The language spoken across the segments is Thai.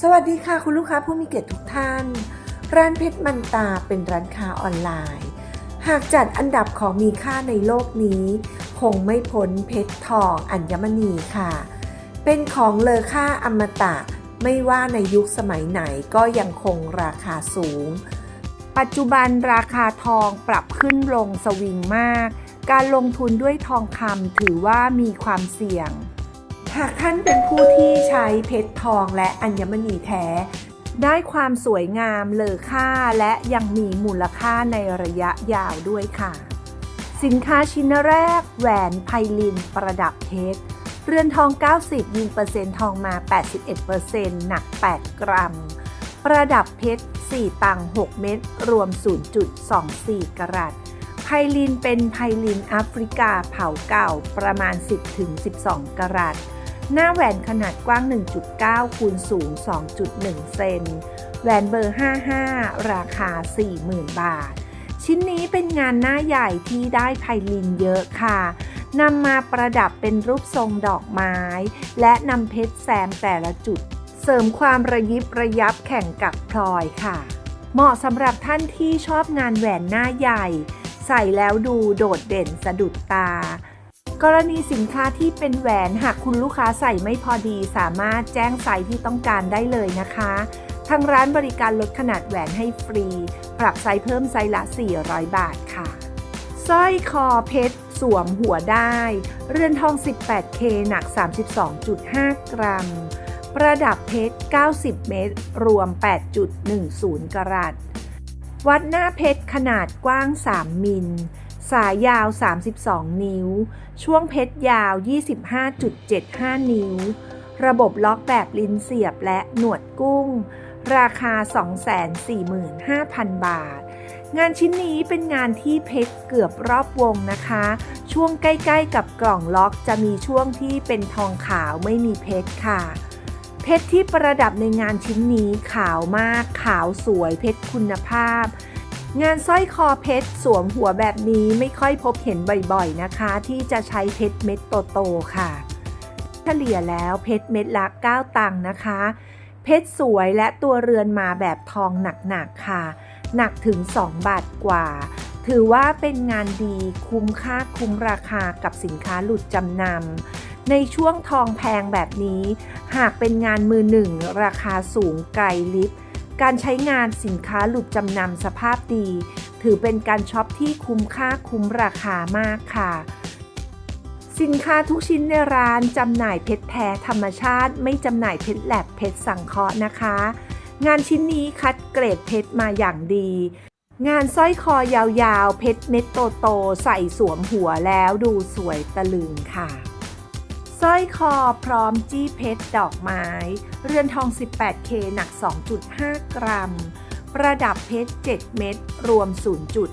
สวัสดีค่ะคุณลูกค้าผู้มีเกียรติทุกท่าน ร้านเพชรมันตาเป็นร้านค้าออนไลน์ หากจัดอันดับของมีค่าในโลกนี้ คงไม่พ้นเพชรทองอัญมณีค่ะ เป็นของเลอค่าอมตะ ไม่ว่าในยุคสมัยไหนก็ยังคงราคาสูง ปัจจุบันราคาทองปรับขึ้นลงสวิงมาก การลงทุนด้วยทองคำถือว่ามีความเสี่ยง หากท่านเป็นผู้ที่ใช้เพชรทองและอัญมณีแท้ ได้ความสวยงามเลอค่าและยังมีมูลค่าในระยะยาวด้วยค่ะ สินค้าชิ้นแรก แหวนไพลินประดับเพชรเรือนทอง 90 ยิงเปอร์เซ็นต์ทองมา 81%หนัก 8 กรัม ประดับเพชร 4 ตัง 6 เม็ด รวม 0.24 กรัตไพลินเป็นไพลินแอฟริกาเผาเก่าประมาณ 10-12 กรัต หน้าแหวนขนาดกว้าง 1.9 คูณสูง 2.1 เซน แหวนเบอร์ 55 ราคา 40,000 บาท ชิ้นนี้เป็นงานหน้าใหญ่ที่ได้ไพลินเยอะค่ะนำมาประดับเป็นรูปทรงดอกไม้ และนำเพชรแซมแต่ละจุด เสริมความระยิบระยับแข่งกับพลอยค่ะ เหมาะสำหรับท่านที่ชอบงานแหวนหน้าใหญ่ ใส่แล้วดูโดดเด่นสะดุดตา กรณีสินค้าที่เป็นแหวนหากคุณลูกค้าใส่ไม่พอดี สามารถแจ้งไซส์ที่ต้องการได้เลยนะคะ ทางร้านบริการลดขนาดแหวนให้ฟรี ปรับไซส์เพิ่มไซส์ละ 400 บาทค่ะสร้อยคอเพชรสวมหัวได้ เรือนทอง 18K หนัก 32.5 กรัม ประดับเพชร 90 เมตร รวม 8.10 กรัต วัดหน้าเพชรขนาดกว้าง 3 มิล สายยาว 32 นิ้ว ช่วงเพชรยาว 25.75 นิ้ว ระบบล็อกแบบลิ้นเสียบและหนวดกุ้ง ราคา 245,000 บาท งานชิ้นนี้เป็นงานที่เพชรเกือบรอบวงนะคะ ช่วงใกล้ๆกับกล่องล็อกจะมีช่วงที่เป็นทองขาวไม่มีเพชรค่ะเพชรที่ประดับในงานชิ้นนี้ขาวมากขาวสวยเพชรคุณภาพ งานสร้อยคอเพชรสวมหัวแบบนี้ไม่ค่อยพบเห็นบ่อยๆนะคะ ที่จะใช้เพชรเม็ดโตๆค่ะ เฉลี่ยแล้วเพชรเม็ดละ9ตังค์นะคะ เพชรสวยและตัวเรือนมาแบบทองหนักๆค่ะ หนักถึง 2 บาทกว่า ถือว่าเป็นงานดีคุ้มค่าคุ้มราคากับสินค้าหลุดจำนำในช่วงทองแพงแบบนี้ หากเป็นงานมือหนึ่งราคาสูงไกลลิฟต์ การใช้งานสินค้าหลุดจำนำสภาพดี ถือเป็นการช็อปที่คุ้มค่าคุ้มราคามากค่ะ สินค้าทุกชิ้นในร้านจำหน่ายเพชรแท้ธรรมชาติ ไม่จำหน่ายเพชรแลบเพชรสังเคราะห์นะคะ งานชิ้นนี้คัดเกรดเพชรมาอย่างดี งานสร้อยคอยาวๆ เพชรเม็ดโตๆใส่สวมหัวแล้วดูสวยตะลึงค่ะ สร้อยคอพร้อมจี้เพชรดอกไม้ เรือนทอง 18K หนัก 2.5 กรัม ประดับเพชร 7 เม็ดรวม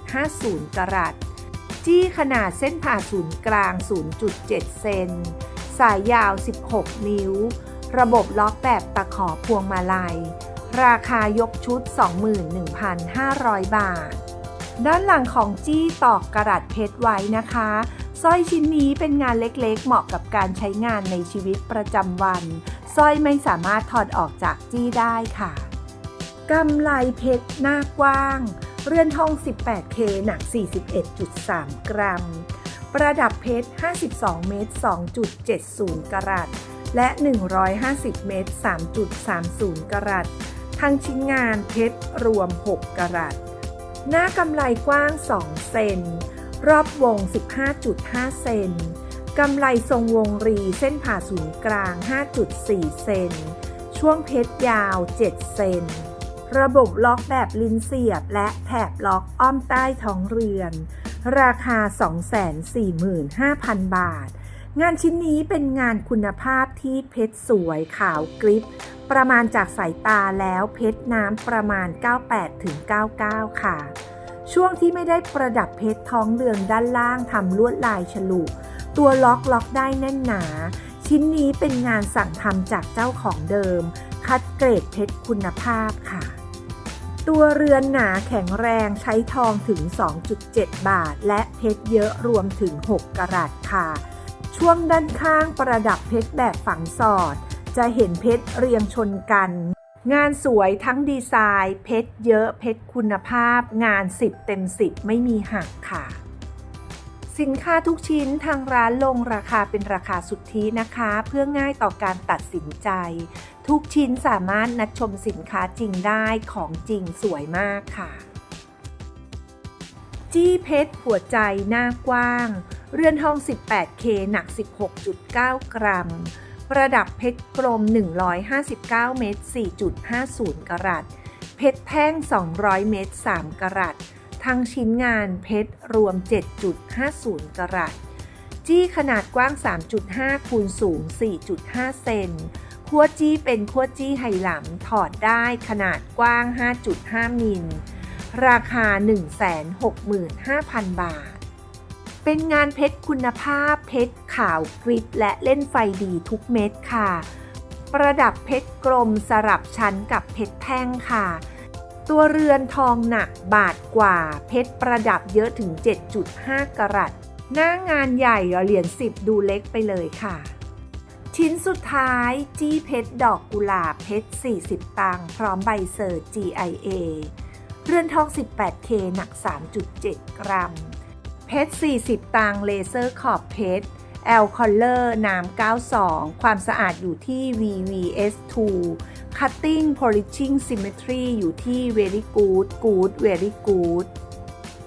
0.50 กรัต จี้ขนาดเส้นผ่าศูนย์กลาง 0.7 เซน สายยาว 16 นิ้ว ระบบล็อกแบบตะขอพวงมาลัย ราคายกชุด 21,500 บาท ด้านหลังของจี้ตอกกระดัดเพชรไว้นะคะสร้อยชิ้นนี้เป็นงานเล็กๆ เหมาะกับการใช้งานในชีวิตประจำวันสร้อยไม่สามารถถอดออกจากจี้ได้ค่ะกำไลเพชรหน้ากว้าง เรือนทอง 18K หนัก 41.3 กรัม ประดับเพชร 52 เมตร 2.70 กรัตและ 150 เมตร 3.30 กรัตทั้งชิ้นงานเพชรรวม 6 กรัต หน้ากำไลกว้าง 2 เซน รอบวง 15.5 เซน กำไลทรงวงรีเส้นผ่าศูนย์กลาง 5.4 เซน ช่วงเพชรยาว 7 เซน ระบบล็อกแบบลิ้นเสียบและแถบล็อกอ้อมใต้ท้องเรือน ราคา 245,000 บาท งานชิ้นนี้เป็นงานคุณภาพที่เพชรสวยขาวกริบประมาณจากสายตาแล้วเพชรน้ำประมาณ 98-99ค่ะ ช่วงที่ไม่ได้ประดับเพชรท้องเรือนด้านล่างทำลวดลายฉลุ ตัวล็อกล็อกได้แน่นหนา ชิ้นนี้เป็นงานสั่งทำจากเจ้าของเดิม คัดเกรดเพชรคุณภาพค่ะ ตัวเรือนหนาแข็งแรงใช้ทองถึง 2.7 บาท และเพชรเยอะรวมถึง 6กรัตค่ะ ช่วงด้านข้างประดับเพชรแบบฝังสอด จะเห็นเพชรเรียงชนกัน งานสวยทั้งดีไซน์ เพชรเยอะเพชรคุณภาพ งาน 10 เต็ม 10 ไม่มีหักค่ะ สินค้าทุกชิ้นทางร้านลงราคาเป็นราคาสุทธินะคะ เพื่อง่ายต่อการตัดสินใจ ทุกชิ้นสามารถนัดชมสินค้าจริงได้ของจริงสวยมากค่ะ จี้เพชรหัวใจหน้ากว้าง เรือนทอง 18K หนัก 16.9 กรัม ประดับเพชรกลม 159 เม็ด4.50 กรัต เพชรแท่ง 200 เม็ด3กรัต ทั้งชิ้นงานเพชรรวม 7.50 กรัต จี้ขนาดกว้าง 3.5 คูณสูง 4.5 เซนขั้วจี้เป็นขั้วจี้ไหหลำถอดได้ขนาดกว้าง 5.5 มิล ราคา 165,000 บาท เป็นงานเพชรคุณภาพเพชรขาวกริบและเล่นไฟดีทุกเม็ดค่ะ ประดับเพชรกลมสลับชั้นกับเพชรแท่งค่ะ ตัวเรือนทองหนักบาทกว่าเพชรประดับเยอะถึง 7.5 กรัตหน้างานใหญ่เหรียญ10 ดูเล็กไปเลยค่ะ ชิ้นสุดท้ายจี้เพชรดอกกุหลาบเพชร 40 ตังพร้อมใบเซอร์ GIA เรือนทอง 18K หนัก 3.7 กรัม เพชร 40 ตังเลเซอร์ขอบเพชรแอลคอลเลอร์น้ำ92 ความสะอาดอยู่ที่ VVS2 Cutting Polishing Symmetry อยู่ที่ Very Good Good Very Good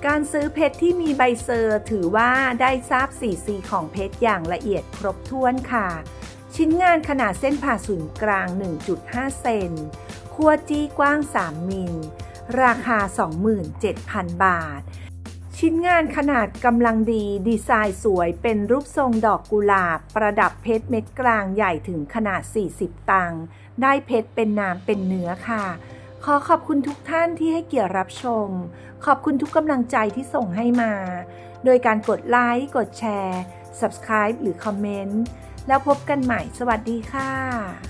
การซื้อเพชรที่มีใบเซอร์ถือว่าได้ทราบ 4C ของเพชรอย่างละเอียดครบถ้วนค่ะ ชิ้นงานขนาดเส้นผ่าศูนย์กลาง 1.5 เซนขั้วจี้กว้าง 3 มิล ราคา 27,000 บาท ชิ้นงานขนาดกำลังดี ดีไซน์สวยเป็นรูปทรงดอกกุหลาบ ประดับเพชรเม็ดกลางใหญ่ถึงขนาด 40 ตังค์ได้เพชรเป็นน้ำเป็นเนื้อค่ะ ขอขอบคุณทุกท่านที่ให้เกียรติรับชม ขอบคุณทุกกำลังใจที่ส่งให้มา โดยการกดไลค์ กดแชร์ subscribe หรือคอมเมนต์ แล้วพบกันใหม่ สวัสดีค่ะ